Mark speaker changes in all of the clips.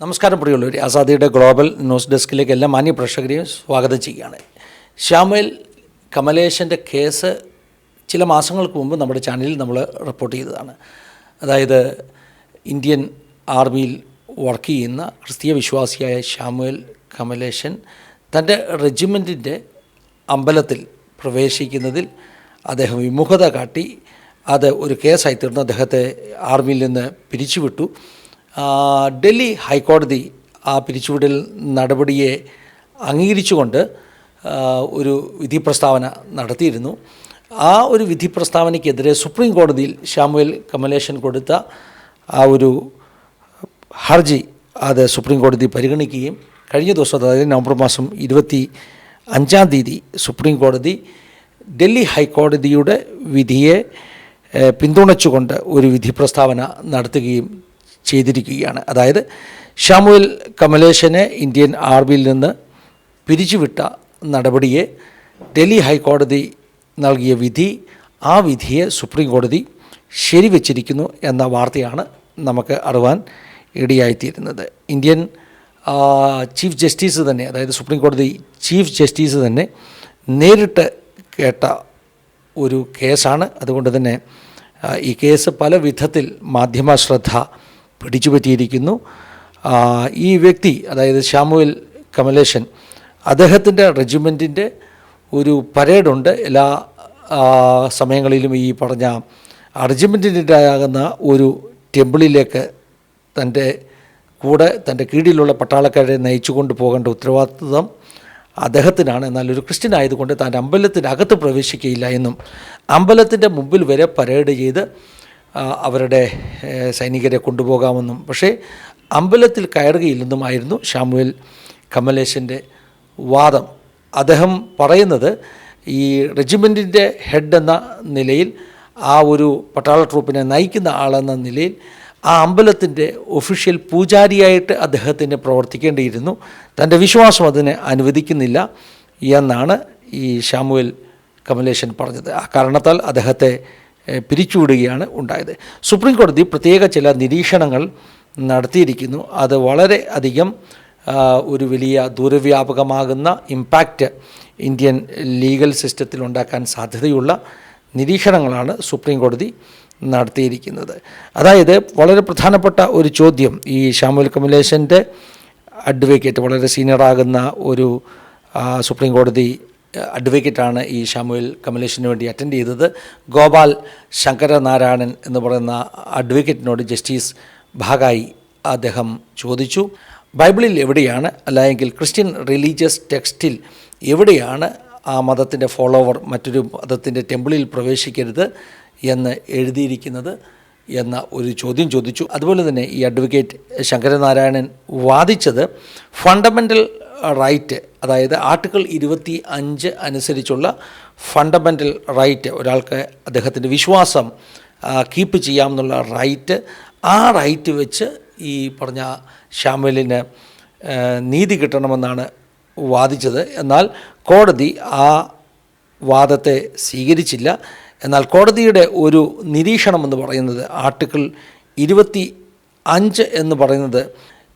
Speaker 1: നമസ്കാരം പ്രിയുള്ളവർ ആസാദിയുടെ global news ഡെസ്കിലേക്ക് എല്ലാ മാന്യ പ്രേക്ഷകരെയും സ്വാഗതം ചെയ്യുകയാണ്. ശ്യാമേൽ കമലേശന്റെ കേസ് ചില മാസങ്ങൾക്ക് മുമ്പ് നമ്മുടെ ചാനലിൽ നമ്മൾ റിപ്പോർട്ട് ചെയ്തതാണ്. അതായത് ഇന്ത്യൻ ആർമിയിൽ വർക്ക് ചെയ്യുന്ന ക്രിസ്തീയ വിശ്വാസിയായ ശ്യാമുൽ കമലേഷൻ തന്റെ റെജിമെന്റിന്റെ അമ്പലത്തിൽ പ്രവേശിക്കുന്നതിൽ അദ്ദേഹം വിമുഖത കാട്ടി. അത് ഒരു കേസായി തീർന്നു. അദ്ദേഹത്തെ ആർമിയിൽ നിന്ന് പിരിച്ചുവിട്ടു. ഡൽഹി ഹൈക്കോടതി ആ പിരിച്ചുവിടൽ നടപടിയെ അംഗീകരിച്ചുകൊണ്ട് ഒരു വിധി പ്രസ്താവന നടത്തിയിരുന്നു. ആ ഒരു വിധി പ്രസ്താവനയ്ക്കെതിരെ സുപ്രീം കോടതിയിൽ ഷാമുവേൽ കമലേഷൻ കൊടുത്ത ആ ഒരു ഹർജി അത് സുപ്രീം കോടതി പരിഗണിക്കുകയും കഴിഞ്ഞ ദിവസം അതായത് നവംബർ മാസം ഇരുപത്തി അഞ്ചാം തീയതി സുപ്രീം കോടതി ഡൽഹി ഹൈക്കോടതിയുടെ വിധിയെ പിന്തുണച്ചുകൊണ്ട് ഒരു വിധി പ്രസ്താവന നടത്തുകയും ചെയ്തിരിക്കുകയാണ്. അതായത് ഷാമുൽ കമലേശനെ ഇന്ത്യൻ ആർമിയിൽ നിന്ന് പിരിച്ചുവിട്ട നടപടിയെ ഡൽഹി ഹൈക്കോടതി നൽകിയ വിധി ആ വിധിയെ സുപ്രീം കോടതി ശരിവച്ചിരിക്കുന്നു എന്ന വാർത്തയാണ് നമുക്ക് അറിവാൻ ഇടയായിത്തീരുന്നത്. ഇന്ത്യൻ ചീഫ് ജസ്റ്റിസ് തന്നെ അതായത് സുപ്രീം കോടതി ചീഫ് ജസ്റ്റിസ് തന്നെ നേരിട്ട് കേട്ട ഒരു കേസാണ്. അതുകൊണ്ട് തന്നെ ഈ കേസ് പല വിധത്തിൽ മാധ്യമ ശ്രദ്ധ പിടിച്ചുപറ്റിയിരിക്കുന്നു. പറ്റിയിരിക്കുന്നു ഈ വ്യക്തി അതായത് ഷാമുൽ കമലേശൻ അദ്ദേഹത്തിന്റെ റെജിമെന്റിന്റെ ഒരു പരേഡുണ്ട്. എല്ലാ സമയങ്ങളിലും ഈ പറഞ്ഞ റെജിമെന്റിന്റെതായാകുന്ന ഒരു ടെമ്പിളിലേക്ക് തന്റെ കൂടെ തന്റെ കീഴിലുള്ള പട്ടാളക്കാരെ നയിച്ചു കൊണ്ട് പോകേണ്ട ഉത്തരവാദിത്വം അദ്ദേഹത്തിനാണ്. എന്നാൽ ഒരു ക്രിസ്ത്യൻ ആയതുകൊണ്ട് താൻ അമ്പലത്തിനകത്ത് പ്രവേശിക്കുകയില്ല എന്നും അമ്പലത്തിന്റെ മുമ്പിൽ വരെ പരേഡ് ചെയ്ത് അവരുടെ സൈനികരെ കൊണ്ടുപോകാമെന്നും. പക്ഷേ അമ്പലത്തിൽ കയറുകയില്ലെന്നുമായിരുന്നു ഷാമുവേൽ കമലേശന്റെ വാദം. അദ്ദേഹം പറയുന്നത് ഈ റെജിമെന്റിന്റെ ഹെഡ് എന്ന നിലയിൽ ആ ഒരു പട്ടാള ട്രൂപ്പിനെ നയിക്കുന്ന ആളെന്ന നിലയിൽ ആ അമ്പലത്തിന്റെ ഒഫീഷ്യൽ പൂജാരിയായിട്ട് അദ്ദേഹത്തിന് പ്രവർത്തിക്കേണ്ടിയിരുന്നു. തന്റെ വിശ്വാസം അതിനെ അനുവദിക്കുന്നില്ല എന്നാണ് ഈ ഷാമുവേൽ കമലേശൻ പറഞ്ഞത്. ആ കാരണത്താൽ അദ്ദേഹത്തെ പിരിച്ചുവിടുകയാണ് ഉണ്ടായത്. സുപ്രീം കോടതി പ്രത്യേക ചില നിരീക്ഷണങ്ങൾ നടത്തിയിരിക്കുന്നു. അത് വളരെ അധികം ഒരു വലിയ ദൂരവ്യാപകമാകുന്ന ഇമ്പാക്റ്റ് ഇന്ത്യൻ ലീഗൽ സിസ്റ്റത്തിൽ ഉണ്ടാക്കാൻ സാധ്യതയുള്ള നിരീക്ഷണങ്ങളാണ് സുപ്രീം കോടതി നടത്തിയിരിക്കുന്നത്. അതായത് വളരെ പ്രധാനപ്പെട്ട ഒരു ചോദ്യം ഈ ശ്യാമുൽ കമലേശന്റെ അഡ്വക്കേറ്റ് വളരെ സീനിയറാകുന്ന ഒരു സുപ്രീംകോടതി സുപ്രീം കോടതി അഡ്വക്കേറ്റാണ് ഈ ഷാമുൽ കമലേഷിന് വേണ്ടി അറ്റൻഡ് ചെയ്തത്. ഗോപാൽ ശങ്കരനാരായണൻ എന്ന് പറയുന്ന അഡ്വക്കേറ്റിനോട് ജസ്റ്റിസ് ഭാഗായി അദ്ദേഹം ചോദിച്ചു. ബൈബിളിൽ എവിടെയാണ് അല്ലെങ്കിൽ ക്രിസ്ത്യൻ റിലീജിയസ് ടെക്സ്റ്റിൽ എവിടെയാണ് ആ മതത്തിന്റെ ഫോളോവർ മറ്റൊരു മതത്തിന്റെ ടെമ്പിളിൽ പ്രവേശിക്കരുത് എന്ന് എഴുതിയിരിക്കുന്നത് എന്ന ഒരു ചോദ്യം ചോദിച്ചു. അതുപോലെ തന്നെ ഈ അഡ്വക്കേറ്റ് ശങ്കരനാരായണൻ വാദിച്ചത് ഫണ്ടമെന്റൽ റൈറ്റ് അതായത് ആർട്ടിക്കിൾ ഇരുപത്തി അഞ്ച് അനുസരിച്ചുള്ള ഫണ്ടമെന്റൽ റൈറ്റ് ഒരാൾക്ക് അദ്ദേഹത്തിന്റെ വിശ്വാസം കീപ്പ് ചെയ്യാമെന്നുള്ള റൈറ്റ് ആ റൈറ്റ് വെച്ച് ഈ പറഞ്ഞ ഷാമലിന് നീതി കിട്ടണമെന്നാണ് വാദിച്ചത്. എന്നാൽ കോടതി ആ വാദത്തെ സ്വീകരിച്ചില്ല. എന്നാൽ കോടതിയുടെ ഒരു നിരീക്ഷണം എന്ന് പറയുന്നത് ആർട്ടിക്കിൾ ഇരുപത്തി അഞ്ച് എന്ന് പറയുന്നത്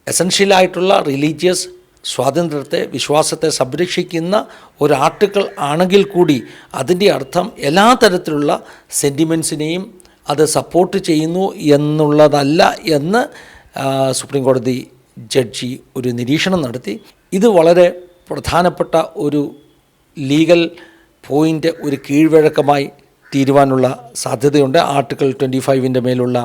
Speaker 1: എസൻഷ്യലായിട്ടുള്ള റിലീജിയസ് സ്വാതന്ത്ര്യത്തെ വിശ്വാസത്തെ സംരക്ഷിക്കുന്ന ഒരു ആർട്ടിക്കിൾ ആണെങ്കിൽ കൂടി അതിന്റെ അർത്ഥം എല്ലാ തരത്തിലുള്ള സെന്റിമെൻസിനെയും അത് സപ്പോർട്ട് ചെയ്യുന്നു എന്നുള്ളതല്ല എന്ന് സുപ്രീം കോടതി ജഡ്ജി ഒരു നിരീക്ഷണം നടത്തി. ഇത് വളരെ പ്രധാനപ്പെട്ട ഒരു ലീഗൽ പോയിന്റ് ഒരു കീഴ്വഴക്കമായി തീരുവാനുള്ള സാധ്യതയുണ്ട്. ആർട്ടിക്കിൾ ട്വന്റി ഫൈവിന്റെ മേലുള്ള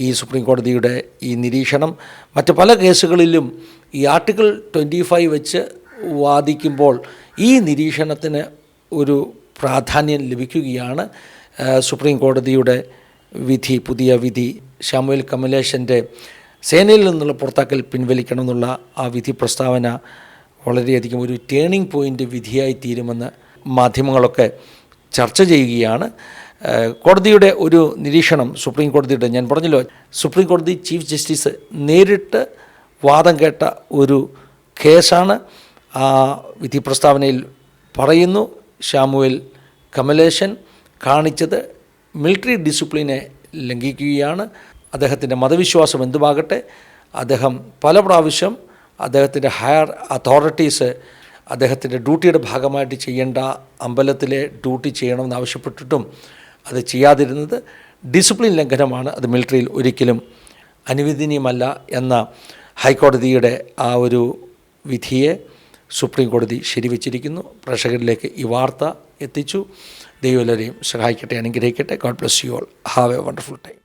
Speaker 1: ഈ സുപ്രീം കോടതിയുടെ ഈ നിരീക്ഷണം. മറ്റ് പല കേസുകളിലും ഈ ആർട്ടിക്കിൾ ട്വന്റി ഫൈവ് വെച്ച് വാദിക്കുമ്പോൾ ഈ നിരീക്ഷണത്തിന് ഒരു പ്രാധാന്യം ലഭിക്കുകയാണ്. സുപ്രീം കോടതിയുടെ വിധി പുതിയ വിധി ഷാമുൽ കമലേഷന്റെ സേനയിൽ നിന്നുള്ള പുറത്താക്കൽ പിൻവലിക്കണമെന്നുള്ള ആ വിധി പ്രസ്താവന വളരെയധികം ഒരു ടേണിംഗ് പോയിന്റ് വിധിയായി തീരുമെന്ന് മാധ്യമങ്ങളൊക്കെ ചർച്ച ചെയ്യുകയാണ്. കോടതിയുടെ ഒരു നിരീക്ഷണം സുപ്രീം കോടതിയുടെ ഞാൻ പറഞ്ഞല്ലോ സുപ്രീം കോടതി ചീഫ് ജസ്റ്റിസ് നേരിട്ട് വാദം കേട്ട ഒരു കേസാണ്. ആ വിധി പ്രസ്താവനയിൽ പറയുന്നു ഷാമുവേൽ കമലേശൻ കാണിച്ചത് മിലിറ്ററി ഡിസിപ്ലിനെ ലംഘിക്കുകയാണ്. അദ്ദേഹത്തിന്റെ മതവിശ്വാസം എന്തുമാകട്ടെ അദ്ദേഹം പല പ്രാവശ്യം അദ്ദേഹത്തിന്റെ ഹയർ അതോറിറ്റീസ് അദ്ദേഹത്തിന്റെ ഡ്യൂട്ടിയുടെ ഭാഗമായിട്ട് ചെയ്യേണ്ട അമ്പലത്തിലെ ഡ്യൂട്ടി ചെയ്യണമെന്ന് ആവശ്യപ്പെട്ടിട്ടും അത് ചെയ്യാതിരുന്നത് ഡിസിപ്ലിൻ ലംഘനമാണ്. അത് മിലിറ്ററിയിൽ ഒരിക്കലും അനുവദനീയമല്ല എന്ന ഹൈക്കോടതിയുടെ ആ ഒരു വിധിയെ സുപ്രീം കോടതി ശരിവച്ചിരിക്കുന്നു. പ്രേക്ഷകരിലേക്ക് ഈ വാർത്ത എത്തിച്ചു. ദൈവം എല്ലാവരെയും സഹായിക്കട്ടെ അനുഗ്രഹിക്കട്ടെ. God bless you all have a wonderful time